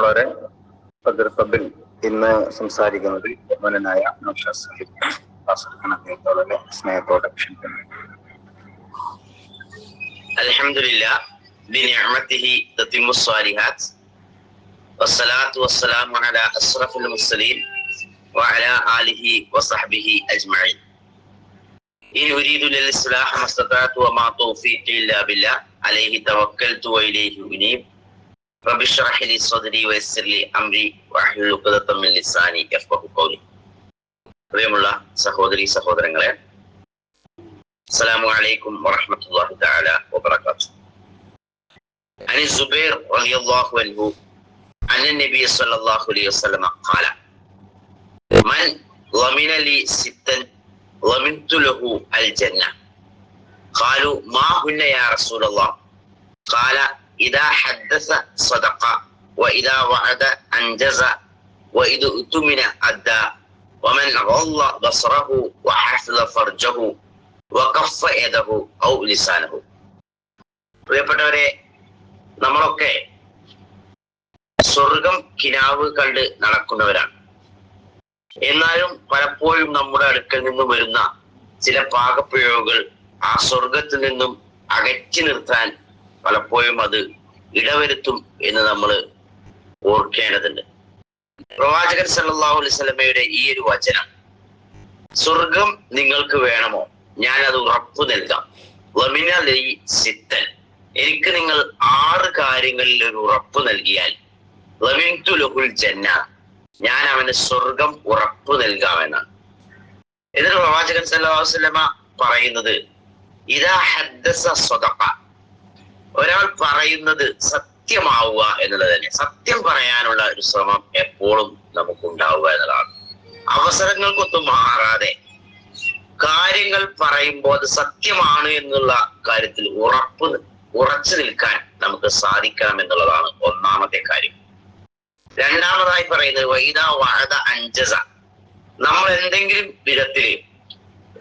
വളരെ ഭദ്രത്തബിൽ ഇന്ന് സംസാരിക്കുന്നത് ബഹുമാനായ നൗഷാദ് സാഹിബ് കാസർഗോഡ് അദ്ദേഹത്തോടെ സ്നേഹത്തോടെ ക്ഷണിക്കുന്നു الحمد لله بنعمته تتم الصالحات والصلاة والسلام على أشرف المرسلين وعلى آله وصحبه أجمعين إن أريد للإصلاح ما استطعت وما توفيقي إلا بالله عليه توكلت وإليه أنيب رب اشرح لي صدري ويسر لي أمري واحلل عقدة من لساني يفقه قولي പ്രിയമുള്ള സഹോദരി സഹോദരങ്ങളെ السلام عليكم ورحمة الله تعالى وبركاته عن الزبير رضي الله عنه أن النبي صلى الله عليه وسلم قال من ضمن لي ستا ضمنت له الجنة قالوا ما هن يا رسول الله قال إذا حدث صدق وإذا وعد أنجز وإذا اؤتمن أدى ومن غض بصره وحفظ فرجه വഖഫ യദഹു ഔ ലിസാനഹു പ്രിയപ്പെട്ടവരെ നമ്മളൊക്കെ സ്വർഗം കിനാവ് കണ്ട് നടക്കുന്നവരാണ് എന്നാലും പലപ്പോഴും നമ്മുടെ അടുക്കൽ നിന്നും വരുന്ന ചില പാകപ്പിഴവുകൾ ആ സ്വർഗത്തിൽ നിന്നും അകറ്റി നിർത്താൻ പലപ്പോഴും അത് ഇടവരുത്തും എന്ന് നമ്മൾ ഓർക്കേണ്ടതുണ്ട്. പ്രവാചകൻ സല്ലാഹു അലൈഹി വസല്ലമയുടെ ഈ ഒരു വചനം സ്വർഗം നിങ്ങൾക്ക് വേണമോ? ഞാൻ അത് ഉറപ്പു നൽകാം. സിത്തൻ. എനിക്ക് നിങ്ങൾ ആറ് കാര്യങ്ങളിൽ ഒരു ഉറപ്പ് നൽകിയാൽ ലവിൻതു ലഹുൽ ജന്ന. ഞാൻ അവന് സ്വർഗം ഉറപ്പു നൽകാമെന്നാണ്. എന്നിട്ട് പ്രവാചകൻ വസല്ലമ പറയുന്നത് ഇതാ ഹദ്ദസ സ്വതഖ ഒരാൾ പറയുന്നത് സത്യമാവുക എന്നുള്ളത് തന്നെ. സത്യം പറയാനുള്ള ഒരു ശ്രമം എപ്പോഴും നമുക്കുണ്ടാവുക എന്നതാണ് അവസരങ്ങൾക്കൊത്തും മാറാതെ കാര്യങ്ങൾ പറയുമ്പോൾ അത് സത്യമാണ് എന്നുള്ള കാര്യത്തിൽ ഉറപ്പ് ഉറച്ചു നിൽക്കാൻ നമുക്ക് സാധിക്കണം എന്നുള്ളതാണ് ഒന്നാമത്തെ കാര്യം. രണ്ടാമതായി പറയുന്നത് വൈദ വഴത അഞ്ചസ നമ്മൾ എന്തെങ്കിലും വിധത്തിൽ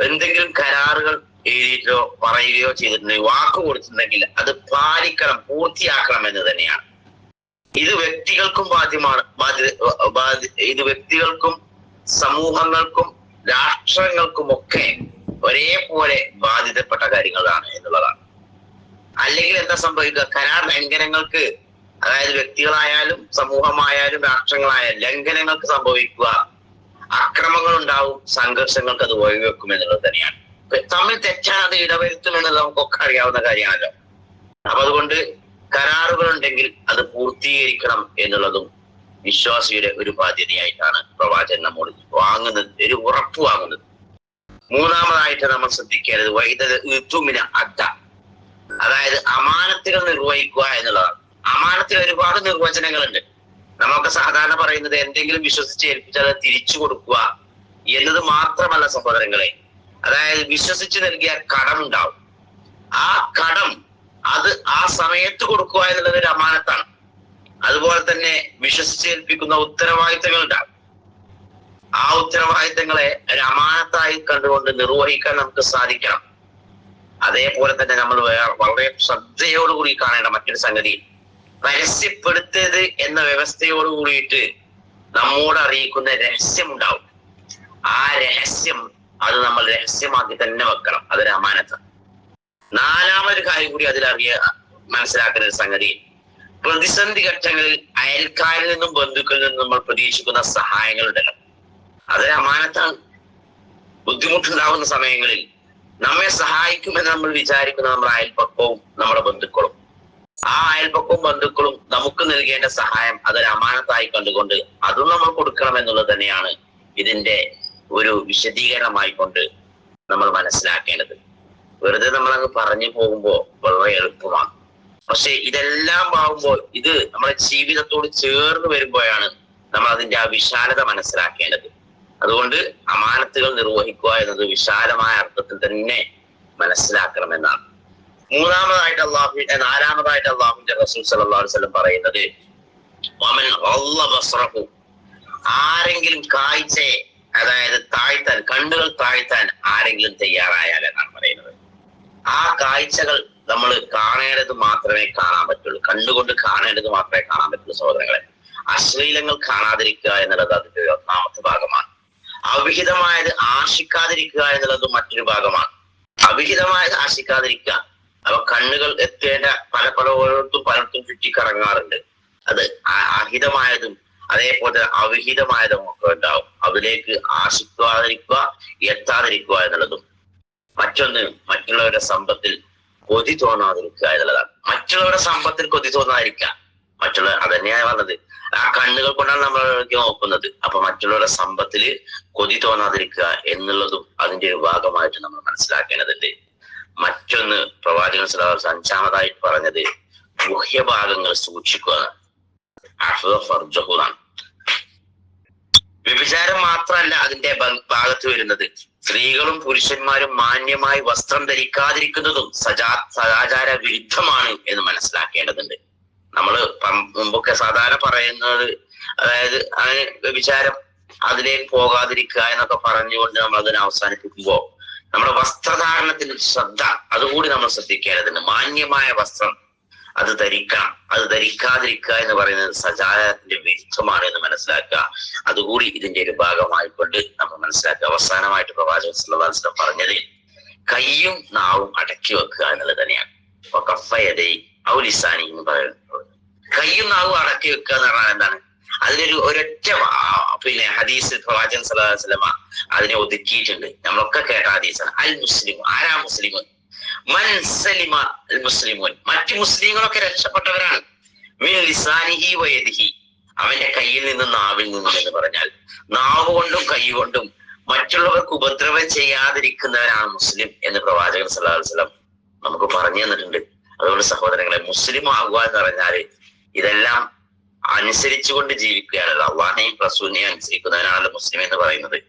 എന്തെങ്കിലും കരാറുകൾ എഴുതിയിട്ടോ പറയുകയോ ചെയ്തിട്ടുണ്ടെങ്കിൽ വാക്ക് കൊടുത്തിട്ടുണ്ടെങ്കിൽ അത് പാലിക്കണം പൂർത്തിയാക്കണം എന്ന് തന്നെയാണ്. ഇത് വ്യക്തികൾക്കും ബാധ്യമാണ്. ബാധ്യ ഇത് വ്യക്തികൾക്കും സമൂഹങ്ങൾക്കും രാഷ്ട്രങ്ങൾക്കും ഒക്കെ ഒരേപോലെ ബാധിതപ്പെട്ട കാര്യങ്ങളാണ് എന്നുള്ളതാണ്. അല്ലെങ്കിൽ എന്താ സംഭവിക്കുക? കരാർ ലംഘനങ്ങൾക്ക് അതായത് വ്യക്തികളായാലും സമൂഹമായാലും രാഷ്ട്രങ്ങളായാലും ലംഘനങ്ങൾക്ക് സംഭവിക്കുക. അക്രമങ്ങൾ ഉണ്ടാവും സംഘർഷങ്ങൾക്ക് അത് വഴിവെക്കും എന്നുള്ളത് തന്നെയാണ്. തമ്മിൽ തെറ്റാതെ അത് ഇടവരുത്തുമെന്നത് നമുക്കൊക്കെ അറിയാവുന്ന കാര്യമാണല്ലോ. അപ്പൊ അതുകൊണ്ട് കരാറുകൾ ഉണ്ടെങ്കിൽ അത് പൂർത്തീകരിക്കണം എന്നുള്ളതും വിശ്വാസിയുടെ ഒരു ബാധ്യതയായിട്ടാണ് പ്രവാചകൻ നമ്മോട് വാങ്ങുന്നത് ഒരു ഉറപ്പ് വാങ്ങുന്നത്. മൂന്നാമതായിട്ട് നമ്മൾ ശ്രദ്ധിക്കേണ്ടത് വൈദ്യുമിന അഡ അതായത് അമാനത്തുകൾ നിർവഹിക്കുക എന്നുള്ളതാണ്. അമാനത്തിൽ ഒരുപാട് നിർവചനങ്ങളുണ്ട്. നമുക്ക് സാധാരണ പറയുന്നത് എന്തെങ്കിലും വിശ്വസിച്ച് ഏൽപ്പിച്ചാൽ തിരിച്ചു കൊടുക്കുക എന്നത് മാത്രമല്ല സഹോദരങ്ങളെ. അതായത് വിശ്വസിച്ച് നൽകിയ കടം ഉണ്ടാവും. ആ കടം അത് ആ സമയത്ത് കൊടുക്കുക എന്നുള്ളത് ഒരു അമാനത്താണ്. അതുപോലെ തന്നെ വിശ്വസിച്ചേൽപ്പിക്കുന്ന ഉത്തരവാദിത്തങ്ങൾ ഉണ്ടാകും ആ ഉത്തരവാദിത്തങ്ങളെ ഒരു അമാനത്തായി കണ്ടുകൊണ്ട് നിർവഹിക്കാൻ നമുക്ക് സാധിക്കണം. അതേപോലെ തന്നെ നമ്മൾ വളരെ ശ്രദ്ധയോടുകൂടി കാണേണ്ട മറ്റൊരു സംഗതി. പരസ്യപ്പെടുത്തരുത് എന്ന വ്യവസ്ഥയോട് കൂടിയിട്ട് നമ്മോട് അറിയിക്കുന്ന രഹസ്യം ഉണ്ടാവും. ആ രഹസ്യം അത് നമ്മൾ രഹസ്യമാക്കി തന്നെ വെക്കണം. അതൊരു അമാനത്ത് നാലാമതൊരു കാര്യം കൂടി അതിലറിയ മനസ്സിലാക്കുന്ന ഒരു സംഗതി. പ്രതിസന്ധി ഘട്ടങ്ങളിൽ അയൽക്കാരിൽ നിന്നും ബന്ധുക്കളിൽ നിന്നും നമ്മൾ പ്രതീക്ഷിക്കുന്ന സഹായങ്ങളുണ്ടല്ലോ അതൊരു അമാനത്താണ് ബുദ്ധിമുട്ടുണ്ടാവുന്ന സമയങ്ങളിൽ നമ്മെ സഹായിക്കുമെന്ന് നമ്മൾ വിചാരിക്കുന്ന നമ്മുടെ അയൽപ്പക്കവും നമ്മുടെ ബന്ധുക്കളും. ആ അയൽപ്പക്കവും ബന്ധുക്കളും നമുക്ക് നൽകേണ്ട സഹായം അതൊരു അമാനത്തായി കണ്ടുകൊണ്ട് അതും നമ്മൾ കൊടുക്കണം എന്നുള്ളത് തന്നെയാണ് ഇതിന്റെ ഒരു വിശദീകരണമായി കൊണ്ട് നമ്മൾ മനസ്സിലാക്കേണ്ടത്. വെറുതെ നമ്മൾ അങ്ങ് പറഞ്ഞു പോകുമ്പോൾ വളരെ എളുപ്പമാണ്. പക്ഷെ ഇതെല്ലാം ആവുമ്പോൾ ഇത് നമ്മുടെ ജീവിതത്തോട് ചേർന്ന് വരുമ്പോഴാണ് നമ്മൾ അതിന്റെ ആ വിശാലത മനസ്സിലാക്കേണ്ടത്. അതുകൊണ്ട് അമാനത്തുകൾ നിർവഹിക്കുക എന്നത് വിശാലമായ അർത്ഥത്തിൽ തന്നെ മനസ്സിലാക്കണമെന്നാണ്. മൂന്നാമതായിട്ട് അള്ളാഹു നാലാമതായിട്ട് അള്ളാഹുവിന്റെ റസൂൽ അലൈഹി വസല്ലം പറയുന്നത് ആരെങ്കിലും കാഴ്ചയെ അതായത് താഴ്ത്താൻ കണ്ണുകൾ താഴ്ത്താൻ ആരെങ്കിലും തയ്യാറായാൽ എന്നാണ് പറയുന്നത്. ആ കാഴ്ചകൾ നമ്മൾ കാണേണ്ടത് മാത്രമേ കാണാൻ പറ്റുള്ളൂ. കണ്ണുകൊണ്ട് കാണേണ്ടത് മാത്രമേ കാണാൻ പറ്റുള്ളൂ സഹോദരങ്ങളെ. അശ്ലീലങ്ങൾ കാണാതിരിക്കുക എന്നുള്ളത് അതിന്റെ ഒന്നാമത്തെ ഭാഗമാണ്. അവിഹിതമായത് ആശിക്കാതിരിക്കുക എന്നുള്ളത് മറ്റൊരു ഭാഗമാണ്. അവിഹിതമായത് ആശിക്കാതിരിക്കുക. അപ്പൊ കണ്ണുകൾ എത്തേണ്ട പല പല ഓരോരുത്തും പലർത്തും ചുറ്റിക്കറങ്ങാറുണ്ട്. അത് അഹിതമായതും അതേപോലെ അവിഹിതമായ നമുക്ക് ഉണ്ടാവും അതിലേക്ക് ആശിക്കാതിരിക്കുക എത്താതിരിക്കുക എന്നുള്ളതും. മറ്റൊന്ന് മറ്റുള്ളവരുടെ സമ്പത്തിൽ കൊതി തോന്നാതിരിക്കുക എന്നുള്ളതാണ്. മറ്റുള്ളവരുടെ സമ്പത്തിൽ കൊതി തോന്നാതിരിക്കുക. മറ്റുള്ള അതന്നെയാണ് പറഞ്ഞത്. ആ കണ്ണുകൾ കൊണ്ടാണ് നമ്മളൊക്കെ നോക്കുന്നത്. അപ്പൊ മറ്റുള്ളവരുടെ സമ്പത്തിൽ കൊതി തോന്നാതിരിക്കുക എന്നുള്ളതും അതിന്റെ ഒരു ഭാഗമായിട്ട് നമ്മൾ മനസ്സിലാക്കേണ്ടതുണ്ട്. മറ്റൊന്ന് പ്രവാചകൻ വസല്ലം അഞ്ചാമതായിട്ട് പറഞ്ഞത് ഗുഹ്യഭാഗങ്ങൾ സൂക്ഷിക്കുക. ഫർജഹുനാണ് വ്യഭിചാരം മാത്രമല്ല അതിന്റെ ഭാഗത്ത് വരുന്നത്. സ്ത്രീകളും പുരുഷന്മാരും മാന്യമായി വസ്ത്രം ധരിക്കാതിരിക്കുന്നതും സജാ സദാചാര വിരുദ്ധമാണ് എന്ന് മനസ്സിലാക്കേണ്ടതുണ്ട്. നമ്മൾ മുമ്പൊക്കെ സാധാരണ പറയുന്നത് അതായത് അതിന് വ്യഭിചാരം അതിലേക്ക് പോകാതിരിക്കുക എന്നൊക്കെ പറഞ്ഞുകൊണ്ട് നമ്മൾ അതിനെ അവസാനിപ്പിക്കുമ്പോൾ നമ്മുടെ വസ്ത്രധാരണത്തിൽ ശ്രദ്ധ അതുകൂടി നമ്മൾ ശ്രദ്ധിക്കേണ്ടതുണ്ട്. മാന്യമായ വസ്ത്രം അത് ധരിക്കണം അത് ധരിക്കാതിരിക്കുക എന്ന് പറയുന്നത് സജാചാരത്തിന്റെ വിരുദ്ധമാണ് എന്ന് മനസ്സിലാക്കുക. അതുകൂടി ഇതിന്റെ ഒരു ഭാഗമായിക്കൊണ്ട് നമ്മൾ മനസ്സിലാക്കുക. അവസാനമായിട്ട് പ്രവാചകൻ വസല്ലം പറഞ്ഞത് കയ്യും നാവും അടക്കി വെക്കുക എന്നുള്ളത് തന്നെയാണ്. അപ്പൊ കഫയതൈ ഔലിസാനി എന്ന് പറയുന്നത്. കയ്യും നാവും അടക്കി വെക്കുക എന്ന് പറഞ്ഞാൽ എന്താണ്? അതിനൊരു ഒരൊറ്റ പിന്നെ ഹദീസ് പ്രവാചകൻ വസല്ലമ അതിനെ ഒതുക്കിയിട്ടുണ്ട്. നമ്മളൊക്കെ കേട്ട ഹദീസാണ്. അൽ മുസ്ലിം ആരാ മുസ്ലിം മൻ മുസ്ലിമുൻ മറ്റു മുസ്ലിങ്ങളൊക്കെ രക്ഷപ്പെട്ടവരാണ്. മിൻ ലിസാനിഹി വയദിഹി. അവന്റെ കയ്യിൽ നിന്നും നാവിൽ നിന്നും എന്ന് പറഞ്ഞാൽ നാവ് കൊണ്ടും കൈ കൊണ്ടും മറ്റുള്ളവർക്ക് ഉപദ്രവം ചെയ്യാതിരിക്കുന്നവരാണ് മുസ്ലിം എന്ന് പ്രവാചകൻ അലൈഹി വസല്ലം നമുക്ക് പറഞ്ഞു തന്നിട്ടുണ്ട്. അതുകൊണ്ട് സഹോദരങ്ങളെ മുസ്ലിം ആകുക എന്ന് പറഞ്ഞാൽ ഇതെല്ലാം അനുസരിച്ചുകൊണ്ട് ജീവിക്കുകയാണല്ലോ. അള്ളാഹിനെയും റസൂലിനെയും അനുസരിക്കുന്നവനാണല്ലോ മുസ്ലിം എന്ന് പറയുന്നത്.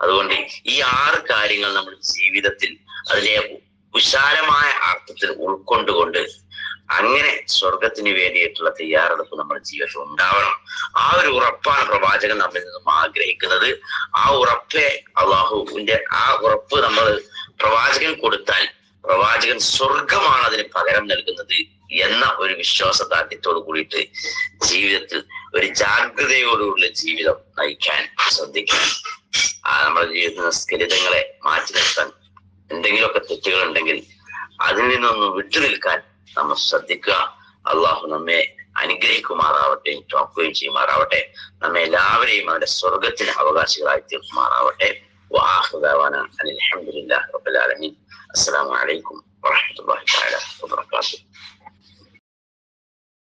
അതുകൊണ്ട് ഈ ആറ് കാര്യങ്ങൾ നമ്മുടെ ജീവിതത്തിൽ അതിലെ വിശാലമായ അർത്ഥത്തിൽ ഉൾക്കൊണ്ടുകൊണ്ട് അങ്ങനെ സ്വർഗത്തിന് വേണ്ടിയിട്ടുള്ള തയ്യാറെടുപ്പ് നമ്മുടെ ജീവിതത്തിൽ ഉണ്ടാവണം. ആ ഒരു ഉറപ്പാണ് പ്രവാചകൻ നമ്മിൽ നിന്നും ആഗ്രഹിക്കുന്നത്. ആ ഉറപ്പെ അള്ളാഹുവിന്റെ ആ ഉറപ്പ് നമ്മൾ പ്രവാചകൻ കൊടുത്താൽ പ്രവാചകൻ സ്വർഗമാണ് അതിന് പകരം നൽകുന്നത് എന്ന ഒരു വിശ്വാസദാർഢ്യത്തോട് കൂടിയിട്ട് ജീവിതത്തിൽ ഒരു ജാഗ്രതയോടുകൂടിയുള്ള ജീവിതം നയിക്കാൻ ശ്രദ്ധിക്കണം. ആ നമ്മുടെ ജീവിതത്തിൽ സ്കലിതങ്ങളെ മാറ്റി നിർത്താൻ എന്തെങ്കിലുമൊക്കെ തെറ്റുകൾ ഉണ്ടെങ്കിൽ അതിൽ നിന്നൊന്ന് വിട്ടു നിൽക്കാൻ നമ്മൾ ശ്രദ്ധിക്കുക. അള്ളാഹു നമ്മെ അനുഗ്രഹിക്കുമാറാവട്ടെ തോക്കുകയും ചെയ്യുമാറാവട്ടെ. നമ്മെ എല്ലാവരെയും അവന്റെ സ്വർഗത്തിന് അവകാശികളായി തീർക്കുമാറാവട്ടെ. വാഹുദാവാന അലഹമുല്ലാ റബുലാലമീൻ അസ്സലാമു അലൈക്കും വറഹമത്തുള്ളാഹി തആല വബറകാതുഹു.